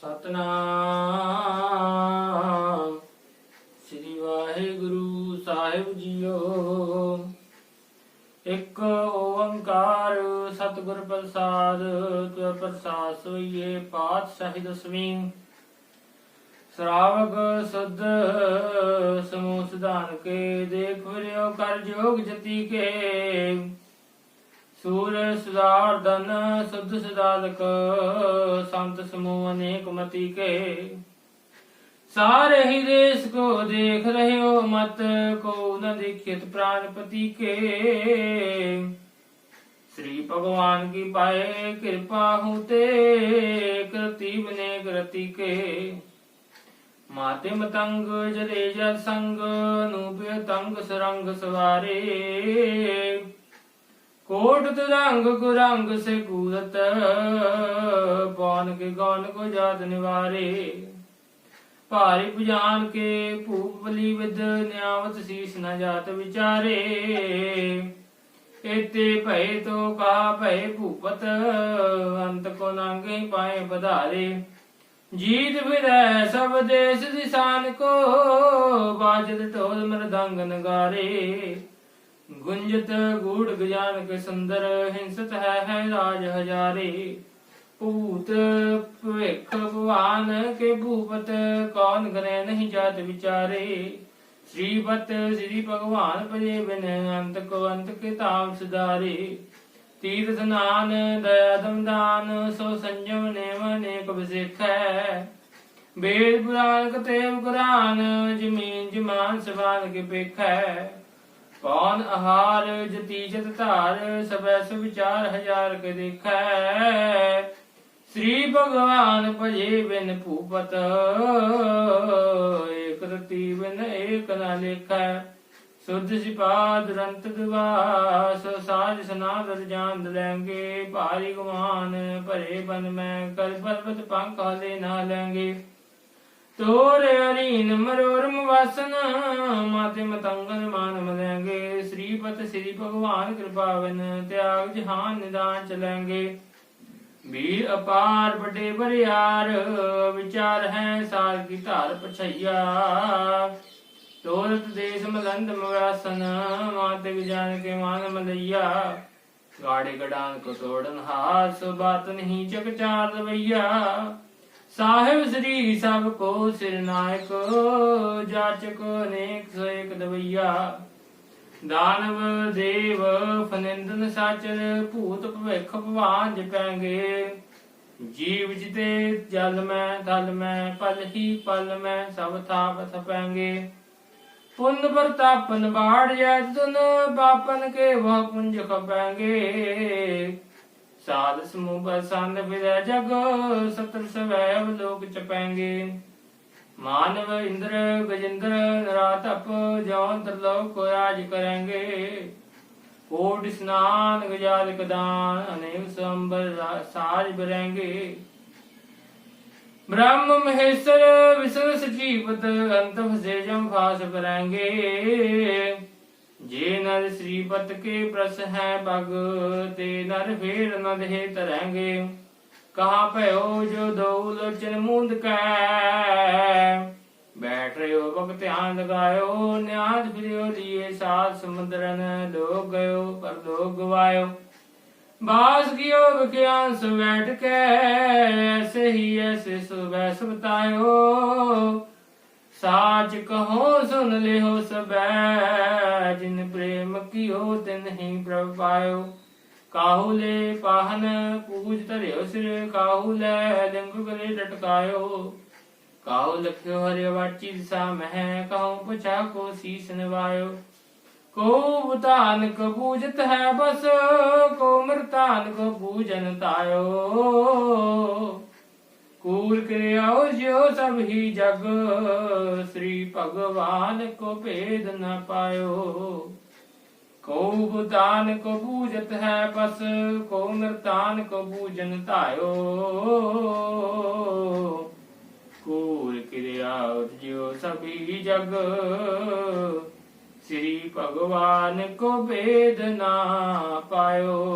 ਸਤਨਾਮ। ਸ੍ਰੀ ਵਾਹਿਗੁਰੂ ਸਾਹਿਬ ਜੀਓ। ਇੱਕ ਓੰਕਾਰ ਸਤਿਗੁਰ ਪ੍ਰਸਾਦ ਤੁਰ ਪ੍ਰਸਾਦ ਸੋਈਏ ਪਾਤਸ਼ਾਹੀ ਦਸਵੀਂ। ਸ਼ਰਾਵਕ ਸੁਧ ਸਮੂਹ ਸਿਧਾਨ ਕੇ, ਦੇਖ ਵਰਿਓ ਕਰ ਜੋਗ ਜਤੀ ਕੇ। ਸੂਰ ਸੁਦਾਰਦਨ ਸੁਧ ਸਦਾਲਕ ਸੰਤ ਸਮੂਹ ਅਨੇਕ ਮਤੀ ਕੇ। ਸਾਰੇ ਹੀ ਦੇਸ ਕੋ ਦੇਖ ਰਹੇ ਹੋ ਮਤ, ਕੋ ਨ ਦੇਖਿਤ ਪ੍ਰਾਨਪਤੀ ਕੇ। ਸ੍ਰੀ ਭਗਵਾਨ ਕੀ ਪਾਏ ਕਿਰਪਾ ਹੂਤੇ ਕਰਤੀ ਬਨੇ ਕਰਤੀ ਕੇ। ਮਾਤੇ ਮਤੰਗ ਜਰੇ ਜਲ ਸੰਗ, ਨੂਪੇ ਤੰਗ ਸਰੰਗ ਸਵਾਰੇ। ਕੋਟ ਤੁਰੰਗ ਗੁਰੰਗ ਸੇ ਕੂਰਤ ਪੌਨ ਕੇ ਗੌਨ ਕੋ ਜਾਤ ਨਿਵਾਰੇ। ਭਾਰੀ ਪੁਜਾਨ ਕੇ ਭੂਪ ਵਿਦ ਨਿਆਵਤ ਸੀਸ ਨ ਜਾਤ ਵਿਚਾਰੇ। ਏਤੇ ਭਏ ਤੋ ਕਾ ਭਏ ਭੂਪਤ, ਅੰਤ ਕੋ ਨਾਂਗੇ ਪਾਏ ਬਧਾਰੇ। ਜੀਤ ਫਿਰੈ ਸਭ ਦੇਸ ਦਿਸਾਨ ਕੋ ਬਾਜਤ ਢੋਲ ਮਰਦੰਗ ਨਗਾਰੇ। ਗੁੰਜਤ ਗੂੜ ਗਜਾਨ ਕੇ ਸੁੰਦਰ, ਹਿੰਸਤ ਹੈ ਹੈ ਰਾਜ ਹਜ਼ਾਰੇ। ਭੂਤ ਭਵਿਖ ਭਵਾਨ ਕੇ ਭੂਪਤ, ਕੌਣ ਗਰੇ ਨਹੀਂ ਜਾਤ ਵਿਚਾਰੇ। ਸ੍ਰੀਪਤ ਸ੍ਰੀ ਭਗਵਾਨ ਭਜੇ ਬਿਨ ਅੰਤ ਕੋ ਅੰਤ ਕੇ ਤਾਮ ਸੁਧਾਰੇ। ਤੀਰਥ ਸਨਾਨ ਦਇਆ ਦਮਦਾਨ, ਸੋ ਸੰਜਮ ਨੇਮ ਅਨੇਕ ਵਿਸੇਖੈ। ਬੇਦ ਪੁਰਾਨ ਕਤੇਵ ਕੁਰਾਨ ਜਮੀਨ ਜਮਾਨ ਸਵਾਨ ਕੇ ਪੇਖੈ। ਕੌਣ ਆਹਾਰ ਜਤੀ ਧਾਰ, ਸਭੈ ਸੁਵਿਚਾਰ ਹਜ਼ਾਰ ਕੇ ਦੇਖੈ। ਸ੍ਰੀ ਭਗਵਾਨ ਭਜੇ ਬਿਨ ਭੂਪਤ, ਏਕ ਰਤੀ ਬਿਨ ਏਕ ਨਾ ਲੇਖੈ। ਸੁਧ ਸਿਪਾ ਰੰਤ ਦਿਵਾਸ, ਸਾਜ ਸਨਾਦਰ ਜਾਨ ਲੈਂਗੇ। ਭਾਰੀ ਗੁਮਾਨ ਭਰੇ ਬਨ ਮੈਂ ਕਰ ਪਰਬਤ ਪੰਖ ਹਲੇ ਨਾ ਲੈਂਗੇ। ਤੋਰ ਅਰੀਨ ਮਰੋਰਮ ਵਾਸਨ ਮਾਤੇ ਮਤੰਗਨ ਮਾਨ ਮਲੈਂਗੇ ਸ੍ਰੀਪਤ ਸ੍ਰੀ ਭਗਵਾਨ ਕਿਰਪਾਵਨ, ਤਿਆਗ ਜਹਾਨ ਨਿਦਾਨ ਚਲੈਂਗੇ ਵੀਰ ਅਪਾਰ ਵੱਡੇ ਬਰਿਆਰ ਵਿਚਾਰ ਹੈ ਸਾਲ ਕੀ ਧਾਰ ਪਛਈਆ। ਤੋਰਤ ਦੇਸ ਮਲੰਦ ਮਵਾਸਨ ਮਾਤੇ ਵਿਜਾਨ ਕੇ ਮਾਨ ਮਲਈਆ ਗਾੜੇ ਗਡਾਨ ਕੋ ਤੋੜਨ ਹਾਸ, ਬਾਤ ਨਹੀਂ ਚਕ ਚਾਰ ਰਵਈਆ। ਸਾਹਿਬ ਸ੍ਰੀ ਸਭ ਕੋ ਸਿਰ ਨਾਇਕ ਜਾਚਕ ਅਨੇਕ ਸੋ ਇੱਕ ਦਵਈਆ। ਦਾਨਵ, ਦੇਵ, ਫਨਿੰਦਨ ਸਾਚਰ ਭੂਤ ਭਵਿਖ ਭਵਾਨ ਜਪਾਂਗੇ ਜੀਵ ਜਿਤੇ ਜਲ ਮੈਂ ਥਲ ਮੈਂ, ਪਲ ਹੀ ਪਲ ਮੈਂ, ਸਭ ਥਾਪ ਥਪਾਂਗੇ। ਪੁੰਨ ਪ੍ਰਤਾਪਨ ਬਾੜ ਜੈ ਤੁਨ ਬਾਪਨ ਕੇ ਵਹ ਪੁੰਜ ਖਪਾਂਗੇ। ਸਾਧ ਸਮੂਹ ਬਸੰਦ ਫਿਰੈ ਜਗ ਸਤਰ ਸਵੈਵ ਲੋਕ ਚਪਾਂਗੇ ਮਾਨਵ ਇੰਦਰ, ਗਜਿੰਦਰ ਨਰਾਤਪ ਜਉ ਤਰਲੋਕ ਰਾਜ ਕਰਾਂਗੇ। ਕੋਟ ਇਸਨਾਨ ਗਜਾਲ ਕਦਾਨ, ਅਨੇਕ ਸੰਬਰ ਸਾਜ ਬਰਾਂਗੇ। ਬ੍ਰਹਮ ਮਹੇਸ਼ਰ ਵਿਸ਼ਨ ਸਜੀਵਤ ਅੰਤ ਫਸੇ ਫਾਸ ਬਰਾਂਗੇ ਜੇ ਨਰ ਸ੍ਰੀਪਤ ਕੇ ਪ੍ਰਸ ਹੈ ਬਗ, ਤੇ ਨਰ ਫੇਰ ਨ ਦੇ ਤਰੰਗੇ ਕਹਾ ਭਇਓ ਜੋ ਦੋ ਲੋਚਨ ਮੁੰਦ ਕੈ। ਬੈਠ ਰਿਓ ਬਗ ਧਿਆਨ ਲਗਾਇਓ, ਨਿਆਦ ਫਿਰਿਓ ਲੀਏ ਸਾਧ ਸਮੁੰਦਰਨ ਲੋਗ ਗਇਓ ਪਰ ਲੋਗ ਗਵਾਇਓ। ਬਾਸ ਗਿਓ ਵਿਖਿਆਨ ਸੁ ਬੈਠ ਕੇ ਐਸੇ ਹੀ ਐਸੇ ਸੁਬੈ ਸੁਬਤਾਇਓ ਸਾਚ ਕਹੋ ਸੁਨ ਲਿਓ ਸਬੈ, ਜਿਨ ਪ੍ਰੇਮ ਕੀਓ, ਤਿਨ ਹੀ ਪ੍ਰਭ ਪਾਇਓ। ਕਾਹੂ ਲੈ ਪਾਹਨ, ਪੂਜ ਧਰਿਓ ਸਿਰ ਕਾਹੂ ਲੈ ਲਿੰਗ ਗਲੇ ਲਟਕਾਇਓ ਕਾਹੂ ਲਖਿਓ ਹਰਿ ਵਾਚੀ ਦਿਸਾ ਮਹਿ ਕਹੂੰ ਪੁਛਾ ਕੋ ਸੀਸ ਨਵਾਇਓ। ਕੋ ਬੁਤਾਨ ਕੋ ਬੂਜਤ ਹੈ ਬਸ, ਕੋ ਮਰਤਾਨ ਕੋ ਬੂਜਨ ਤਾਇਓ। ਕੂਲ ਕਿਰਿਆਓ, ਜਿਉ ਸਭ ਹੀ ਜਗ। ਸ੍ਰੀ ਭਗਵਾਨ ਕੋ ਭੇਦ ਨ ਪਾਇਓ। ਕੋ ਬੁਤਾਨ ਕੋ ਬੂਜਤ ਹੈ ਬਸ ਕੋ ਮਰਤਾਨ ਕੋ ਬੂਜਨ ਧਾਇਓ। ਕੂਲ ਕਿਰਿਆਓ, ਜਿਉ ਸਭੀ ਜਗ। ਸ੍ਰੀ ਭਗਵਾਨ ਕੋ ਭੇਦ ਨਾ ਪਾਇਓ।